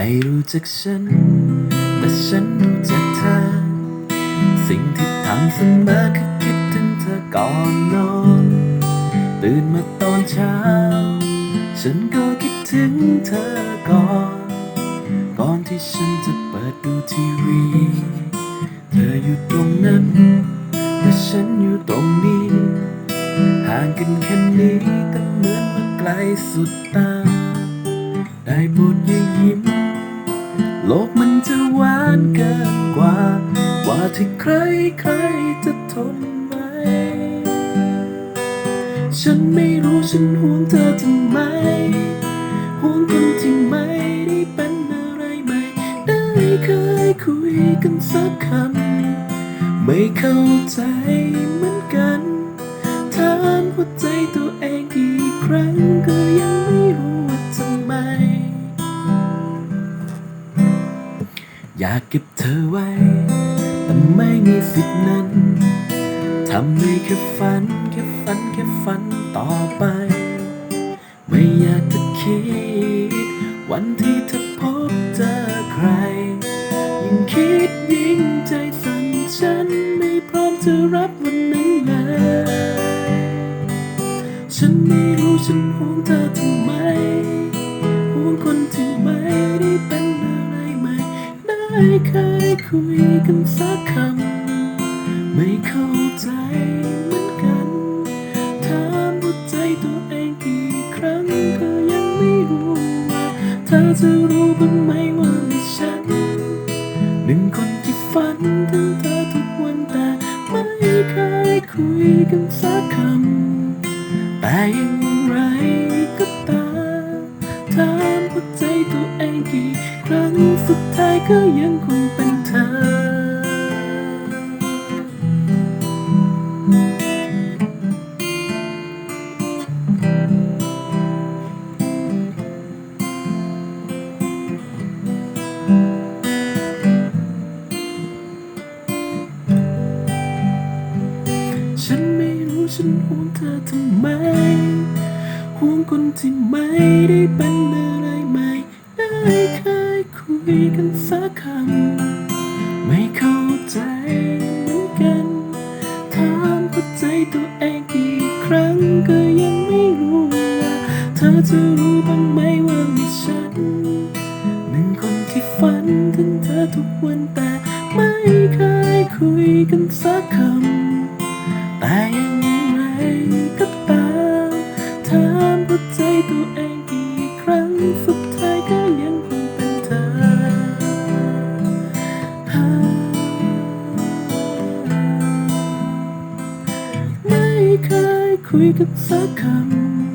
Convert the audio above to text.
ไม่รู้จักฉัน แต่ฉันรู้จักเธอ สิ่งที่ทำเสมอคือคิดถึงเธอก่อนนอน ตื่นมาตอนเช้า ฉันก็คิดถึงเธอก่อน ก่อนที่ฉันจะเปิดดูทีวี เธออยู่ตรงนั้นแต่ฉันอยู่ตรงนี้ ห่างกันแค่นี้แต่เหมือนว่าไกลสุดตา ได้โปรดอย่ายิ้ม โลกมันจะหวานเกินกว่ากว่าที่ใครใครๆจะทนไว้ฉันไม่รู้ฉันห่วงเธอทำไม ห่วงคนที่ไม่ได้เป็นอะไรไหมได้เคยคุยกันสักคำ ไม่เข้าใจ อยากเก็บเธอไว้ แต่ไม่มีสิทธินั้น ทำให้แค่ฝัน แค่ฝัน แค่ฝันต่อไป ไม่อยากจะคิด วันที่เธอพบเจอใคร ยิ่งคิดยิ่งใจสั่นฉันไม่พร้อมจะรับวันนั้นเลย ฉันไม่รู้ฉันห่วงเธอ คุยกันสักคำ ไม่เข้าใจเหมือนกันถามหัวใจตัวเองกี่ครั้งก็ยังไม่รู้ว่าเธอจะรู้บ้างไหมว่ามีฉัน หนึ่งคนที่ฝันถึงเธอทุกวันแต่ไม่เคยคุยกันสักคำ แต่อย่างไรก็ตามถามหัวใจตัวเองกี่ครั้งสุดท้ายก็ยังคงเป็น เธอ ฉันไม่รู้ฉันห่วงเธอทำไม ห่วงคนที่ไม่ได้เป็นอะไรไหมได้เคยคุยกันสักคำ ไม่เข้าใจเหมือนกันถามหัวใจตัวเองกี่ครั้งก็ยังไม่รู้ว่าเธอจะรู้บ้างไหมว่ามีฉันหนึ่งคนที่ฝันถึงเธอทุกวันแต่ไม่เคยคุยกันสักคำแต่อย่างไรก็ตามถามหัวใจตัวเองกี่ครั้งสุดท้ายก็ คยคุยกันสักคำ